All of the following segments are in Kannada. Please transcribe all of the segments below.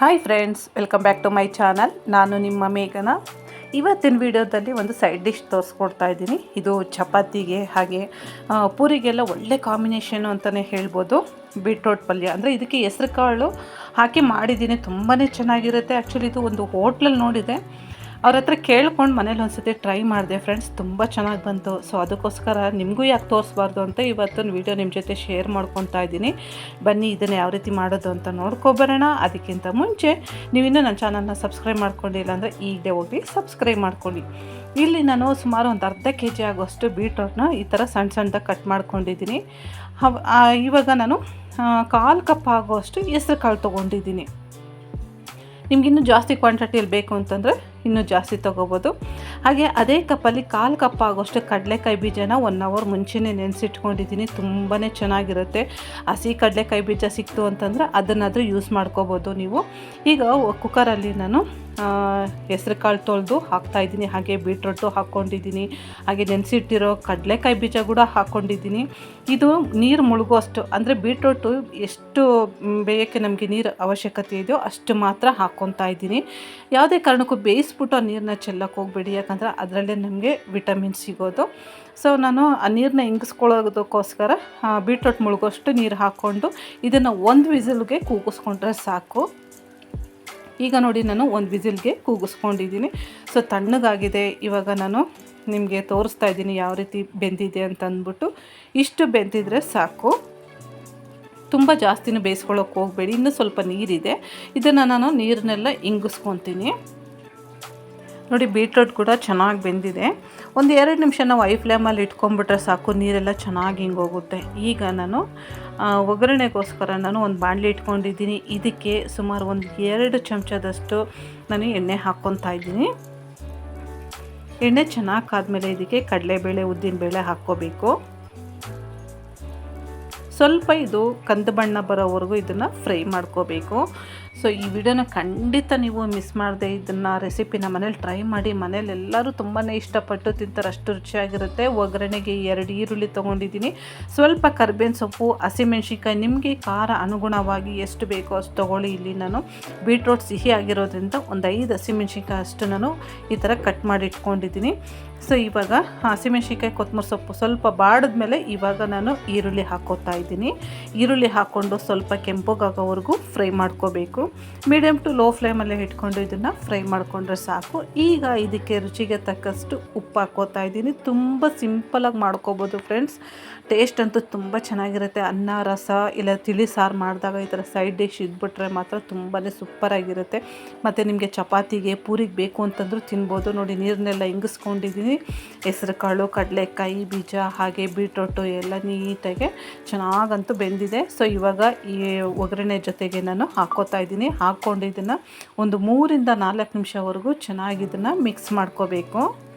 Hi friends welcome back to my channel ನಾನು ನಿಮ್ಮ ಮೇಘನ. ಇವತ್ತಿನ ವಿಡಿಯೋದಲ್ಲಿ ಒಂದು ಸೈಡ್ ಡಿಶ್ ತೋರಿಸ್ಕೊಡ್ತಾ ಇದ್ದೀನಿ. ಇದು ಚಪಾತಿಗೆ ಹಾಗೆ ಪೂರಿಗೆಲ್ಲ ಒಳ್ಳೆ ಕಾಂಬಿನೇಷನು ಅಂತಲೇ ಹೇಳ್ಬೋದು. ಬೀಟ್ರೋಟ್ ಪಲ್ಯ. ಅಂದರೆ ಇದಕ್ಕೆ ಹೆಸ್ರು ಕಾಳು ಹಾಕಿ ಮಾಡಿದ್ದೀನಿ. ತುಂಬಾ ಚೆನ್ನಾಗಿರುತ್ತೆ. ಆ್ಯಕ್ಚುಲಿ ಇದು ಒಂದು ಹೋಟ್ಲಲ್ಲಿ ನೋಡಿದೆ. ಅವ್ರ ಹತ್ರ ಕೇಳ್ಕೊಂಡು ಮನೇಲಿ ಒಂದ್ಸತಿ ಟ್ರೈ ಮಾಡಿದೆ. ಫ್ರೆಂಡ್ಸ್ ತುಂಬ ಚೆನ್ನಾಗಿ ಬಂತು. ಸೊ ಅದಕ್ಕೋಸ್ಕರ ನಿಮಗೂ ಯಾಕೆ ತೋರಿಸ್ಬಾರ್ದು ಅಂತ ಇವತ್ತೊಂದು ವೀಡಿಯೋ ನಿಮ್ಮ ಜೊತೆ ಶೇರ್ ಮಾಡ್ಕೊತಾ ಇದ್ದೀನಿ. ಬನ್ನಿ, ಇದನ್ನು ಯಾವ ರೀತಿ ಮಾಡೋದು ಅಂತ ನೋಡ್ಕೊಬರೋಣ ಅದಕ್ಕಿಂತ ಮುಂಚೆ, ನೀವಿನ್ನೂ ನನ್ನ ಚಾನಲ್ನ ಸಬ್ಸ್ಕ್ರೈಬ್ ಮಾಡ್ಕೊಂಡಿಲ್ಲ ಅಂದರೆ ಈಗಲೇ ಹೋಗಿ ಸಬ್ಸ್ಕ್ರೈಬ್ ಮಾಡ್ಕೊಳ್ಳಿ. ಇಲ್ಲಿ ನಾನು ಸುಮಾರು ಒಂದು ಅರ್ಧ ಕೆ ಜಿ ಆಗೋಷ್ಟು ಬೀಟ್ರೋಟ್ನ ಈ ಥರ ಸಣ್ಣ ಸಣ್ಣದಾಗಿ ಕಟ್ ಮಾಡ್ಕೊಂಡಿದ್ದೀನಿ. ಇವಾಗ ನಾನು ಕಾಲು ಕಪ್ ಆಗೋಷ್ಟು ಹೆಸ್ರು ಕಾಳು ತೊಗೊಂಡಿದ್ದೀನಿ. ನಿಮ್ಗಿನ್ನೂ ಜಾಸ್ತಿ ಕ್ವಾಂಟಿಟಿಯಲ್ಲಿ ಬೇಕು ಅಂತಂದರೆ ಇನ್ನೂ ಜಾಸ್ತಿ ತೊಗೋಬೋದು. ಹಾಗೆ ಅದೇ ಕಪ್ಪಲ್ಲಿ ಕಾಲು ಕಪ್ ಆಗೋಷ್ಟು ಕಡಲೆಕಾಯಿ ಬೀಜನ ಒನ್ ಅವರ್ ಮುಂಚೆನೇ ನೆನೆಸಿಟ್ಕೊಂಡಿದ್ದೀನಿ. ತುಂಬಾ ಚೆನ್ನಾಗಿರುತ್ತೆ. ಹಸಿ ಕಡಲೆಕಾಯಿ ಬೀಜ ಸಿಕ್ತು ಅಂತಂದರೆ ಅದನ್ನಾದರೂ ಯೂಸ್ ಮಾಡ್ಕೋಬೋದು ನೀವು. ಈಗ ಕುಕ್ಕರಲ್ಲಿ ನಾನು ಹೆಸ್ರು ಕಾಳು ತೊಳೆದು ಹಾಕ್ತಾಯಿದ್ದೀನಿ ಹಾಗೆ ಬೀಟ್ರೋಟು ಹಾಕ್ಕೊಂಡಿದ್ದೀನಿ. ಹಾಗೆ ನೆನೆಸಿಟ್ಟಿರೋ ಕಡಲೆಕಾಯಿ ಬೀಜ ಕೂಡ ಹಾಕ್ಕೊಂಡಿದ್ದೀನಿ. ಇದು ನೀರು ಮುಳುಗುವಷ್ಟು, ಅಂದರೆ ಬೀಟ್ರೋಟು ಎಷ್ಟು ಬೇಯಕ್ಕೆ ನಮಗೆ ನೀರು ಅವಶ್ಯಕತೆ ಇದೆಯೋ ಅಷ್ಟು ಮಾತ್ರ ಹಾಕ್ಕೊತಾ ಇದ್ದೀನಿ. ಯಾವುದೇ ಕಾರಣಕ್ಕೂ ಬೇಯಿಸ್ಬಿಟ್ಟು ಆ ನೀರನ್ನ ಚೆಲ್ಲಕ್ಕೆ ಹೋಗಬೇಡಿ. ಯಾಕಂದರೆ ಅದರಲ್ಲೇ ನಮಗೆ ವಿಟಮಿನ್ ಸಿಗೋದು. ಸೊ, ನಾನು ಆ ನೀರನ್ನ ಇಂಗಿಸ್ಕೊಳ್ಳೋದಕ್ಕೋಸ್ಕರ ಬೀಟ್ರೋಟ್ ಮುಳುಗೋಷ್ಟು ನೀರು ಹಾಕ್ಕೊಂಡು ಇದನ್ನು ಒಂದು ವಿಸಲ್ಗೆ ಕೂಗಿಸ್ಕೊಂಡ್ರೆ ಸಾಕು. ಈಗ ನೋಡಿ ನಾನು ಒಂದು ವಿಸಿಲ್ಗೆ ಕೂಗಿಸ್ಕೊಂಡಿದ್ದೀನಿ. ಸೊ ತಣ್ಣಗಾಗಿದೆ. ಇವಾಗ ನಾನು ನಿಮಗೆ ತೋರಿಸ್ತಾ ಇದ್ದೀನಿ ಯಾವ ರೀತಿ ಬೆಂದಿದೆ ಅಂತ ಅಂದ್ಬಿಟ್ಟು. ಇಷ್ಟು ಬೆಂದಿದ್ರೆ ಸಾಕು. ತುಂಬ ಜಾಸ್ತಿನೂ ಬೇಯಿಸ್ಕೊಳ್ಳೋಕೆ ಹೋಗಬೇಡಿ. ಇನ್ನೂ ಸ್ವಲ್ಪ ನೀರಿದೆ. ಇದನ್ನು ನಾನು ನೀರನ್ನೆಲ್ಲ ಇಂಗಿಸ್ಕೊತೀನಿ. ನೋಡಿ ಬೀಟ್ರೋಟ್ ಕೂಡ ಚೆನ್ನಾಗಿ ಬೆಂದಿದೆ. ಒಂದು ಎರಡು ನಿಮಿಷ ನಾವು ಐ ಫ್ಲೇಮಲ್ಲಿ ಇಟ್ಕೊಂಡ್ಬಿಟ್ರೆ ಸಾಕು, ನೀರೆಲ್ಲ ಚೆನ್ನಾಗಿ ಹಿಂಗೋಗುತ್ತೆ ಈಗ ನಾನು ಒಗ್ಗರಣೆಗೋಸ್ಕರ ನಾನು ಒಂದು ಬಾಣಲಿ ಇಟ್ಕೊಂಡಿದ್ದೀನಿ. ಇದಕ್ಕೆ ಸುಮಾರು ಒಂದು ಎರಡು ಚಮಚದಷ್ಟು ನಾನು ಎಣ್ಣೆ ಹಾಕ್ಕೊತಾ ಇದ್ದೀನಿ. ಎಣ್ಣೆ ಚೆನ್ನಾಗಿ ಕಾದ್ಮೇಲೆ ಇದಕ್ಕೆ ಕಡಲೆಬೇಳೆ, ಉದ್ದಿನಬೇಳೆ ಹಾಕ್ಕೋಬೇಕು. ಸ್ವಲ್ಪ ಇದು ಕಂದು ಬಣ್ಣ ಬರೋವರೆಗೂ ಇದನ್ನು ಫ್ರೈ ಮಾಡ್ಕೋಬೇಕು. ಸೊ ಈ ವಿಡಿಯೋನ ಖಂಡಿತ ನೀವು ಮಿಸ್ ಮಾಡದೆ ಇದನ್ನು ರೆಸಿಪಿನ ಮನೇಲಿ ಟ್ರೈ ಮಾಡಿ, ಮನೇಲಿ ಎಲ್ಲರೂ ತುಂಬಾ ಇಷ್ಟಪಟ್ಟು ತಿಂತಾರೆ, ಅಷ್ಟು ರುಚಿಯಾಗಿರುತ್ತೆ. ಒಗ್ಗರಣೆಗೆ ಎರಡು ಈರುಳ್ಳಿ ತೊಗೊಂಡಿದ್ದೀನಿ. ಸ್ವಲ್ಪ ಕರ್ಬೇವಿನ ಸೊಪ್ಪು, ಹಸಿಮೆಣ್ಸಿನ್ಕಾಯಿ, ನಿಮಗೆ ಖಾರ ಅನುಗುಣವಾಗಿ ಎಷ್ಟು ಬೇಕೋ ಅಷ್ಟು ತೊಗೊಳ್ಳಿ. ಇಲ್ಲಿ ನಾನು ಬೀಟ್ರೋಟ್ ಸಿಹಿ ಆಗಿರೋದ್ರಿಂದ ಒಂದು ಐದು ಹಸಿಮೆಣ್ಸಿನ್ಕಾಯಿ ಅಷ್ಟು ನಾನು ಈ ಥರ ಕಟ್ ಮಾಡಿ ಇಟ್ಕೊಂಡಿದ್ದೀನಿ. ಸೊ ಇವಾಗ ಹಸಿಮೆಣ್ಸಿನ್ಕಾಯಿ ಕೊತ್ತಂಬರಿ ಸೊಪ್ಪು ಸ್ವಲ್ಪ ಬಾಡಿದ್ಮೇಲೆ ಇವಾಗ ನಾನು ಈರುಳ್ಳಿ ಹಾಕೋತಾ ಇದ್ದೀನಿ. ಈರುಳ್ಳಿ ಹಾಕ್ಕೊಂಡು ಸ್ವಲ್ಪ ಕೆಂಪಗಾಗೋವರೆಗೂ ಫ್ರೈ ಮಾಡ್ಕೋಬೇಕು. ಮೀಡಿಯಮ್ ಟು ಲೋ ಫ್ಲೇಮಲ್ಲೇ ಇಟ್ಕೊಂಡು ಇದನ್ನು ಫ್ರೈ ಮಾಡಿಕೊಂಡ್ರೆ ಸಾಕು. ಈಗ ಇದಕ್ಕೆ ರುಚಿಗೆ ತಕ್ಕಷ್ಟು ಉಪ್ಪು ಹಾಕೋತಾ ಇದ್ದೀನಿ. ತುಂಬ ಸಿಂಪಲಾಗಿ ಮಾಡ್ಕೋಬೋದು ಫ್ರೆಂಡ್ಸ್. ಟೇಸ್ಟ್ ಅಂತೂ ತುಂಬ ಚೆನ್ನಾಗಿರುತ್ತೆ. ಅನ್ನ, ರಸ, ಇಲ್ಲ ತಿಳಿ ಸಾರು ಮಾಡಿದಾಗ ಈ ಥರ ಸೈಡ್ ಡಿಶ್ ಇದ್ಬಿಟ್ರೆ ಮಾತ್ರ ತುಂಬಾ ಸೂಪರಾಗಿರುತ್ತೆ. ಮತ್ತು ನಿಮಗೆ ಚಪಾತಿಗೆ, ಪೂರಿಗೆ ಬೇಕು ಅಂತಂದ್ರೂ ತಿನ್ಬೋದು. ನೋಡಿ, ನೀರನ್ನೆಲ್ಲ ಇಂಗಿಸ್ಕೊಂಡಿದ್ದೀನಿ. ಹೆಸರು ಕಾಳು, ಕಡಲೆಕಾಯಿ, ಬೀಜ, ಹಾಗೆ ಬೀಟ್ರೋಟು ಎಲ್ಲ ನೀಟಾಗಿ ಚೆನ್ನಾಗಂತೂ ಬೆಂದಿದೆ. ಸೊ ಇವಾಗ ಈ ಒಗ್ಗರಣೆ ಜೊತೆಗೆ ನಾನು ಹಾಕ್ಕೋತಾ ಇದ್ದೀನಿ. ಹಾಕ್ಕೊಂಡು ಇದನ್ನು ಒಂದು ಮೂರಿಂದ ನಾಲ್ಕು ನಿಮಿಷವರೆಗೂ ಚೆನ್ನಾಗಿ ಇದನ್ನು ಮಿಕ್ಸ್ ಮಾಡ್ಕೋಬೇಕು.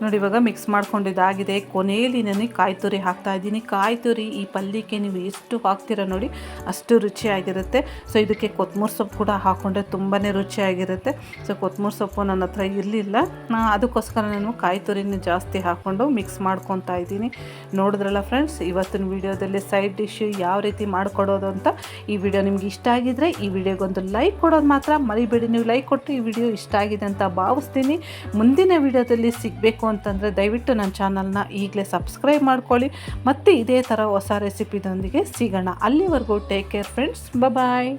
ನೋಡಿ, ಇವಾಗ ಮಿಕ್ಸ್ ಮಾಡ್ಕೊಂಡಿದ್ದಾಗಿದೆ ಕೊನೆಯಲ್ಲಿ ನಾನು ಕಾಯಿ ತುರಿ ಹಾಕ್ತಾ ಇದ್ದೀನಿ. ಕಾಯಿ ತುರಿ ಈ ಪಲ್ಯಕ್ಕೆ ನೀವು ಎಷ್ಟು ಹಾಕ್ತೀರ ನೋಡಿ, ಅಷ್ಟು ರುಚಿಯಾಗಿರುತ್ತೆ. ಸೊ ಇದಕ್ಕೆ ಕೊತ್ತಂಬರಿ ಸೊಪ್ಪು ಕೂಡ ಹಾಕ್ಕೊಂಡ್ರೆ ತುಂಬಾ ರುಚಿಯಾಗಿರುತ್ತೆ. ಸೊ ಕೊತ್ತಂಬರಿ ಸೊಪ್ಪು ನನ್ನ ಹತ್ರ ಇರಲಿಲ್ಲ. ಅದಕ್ಕೋಸ್ಕರ ನಾನು ಕಾಯಿ ತುರಿನ ಜಾಸ್ತಿ ಹಾಕ್ಕೊಂಡು ಮಿಕ್ಸ್ ಮಾಡ್ಕೊತಾ ಇದ್ದೀನಿ. ನೋಡಿದ್ರಲ್ಲ ಫ್ರೆಂಡ್ಸ್ ಇವತ್ತಿನ ವಿಡಿಯೋದಲ್ಲಿ ಸೈಡ್ ಡಿಶ್ ಯಾವ ರೀತಿ ಮಾಡಿಕೊಡೋದು ಅಂತ ಈ ವಿಡಿಯೋ ನಿಮ್ಗೆ ಇಷ್ಟ ಆಗಿದ್ರೆ ಈ ವಿಡಿಯೋಗೊಂದು ಲೈಕ್ ಕೊಡೋದು ಮಾತ್ರ ಮರಿಬೇಡಿ. ನೀವು ಲೈಕ್ ಕೊಟ್ಟು ಈ ವಿಡಿಯೋ ಇಷ್ಟ ಆಗಿದೆ ಅಂತ ಭಾವಿಸ್ತೀನಿ. ಮುಂದಿನ ವಿಡಿಯೋದಲ್ಲಿ ಸಿಗಬೇಕು ಅಂತಂದರೆ ದಯವಿಟ್ಟು ನನ್ನ ಚಾನಲ್ನ ಈಗಲೇ ಸಬ್ಸ್ಕ್ರೈಬ್ ಮಾಡ್ಕೊಳ್ಳಿ. ಮತ್ತು ಇದೇ ಥರ ಹೊಸ ರೆಸಿಪಿದೊಂದಿಗೆ ಸಿಗೋಣ. ಅಲ್ಲಿವರೆಗೂ ಟೇಕ್ ಕೇರ್ ಫ್ರೆಂಡ್ಸ್ ಬಾಯ್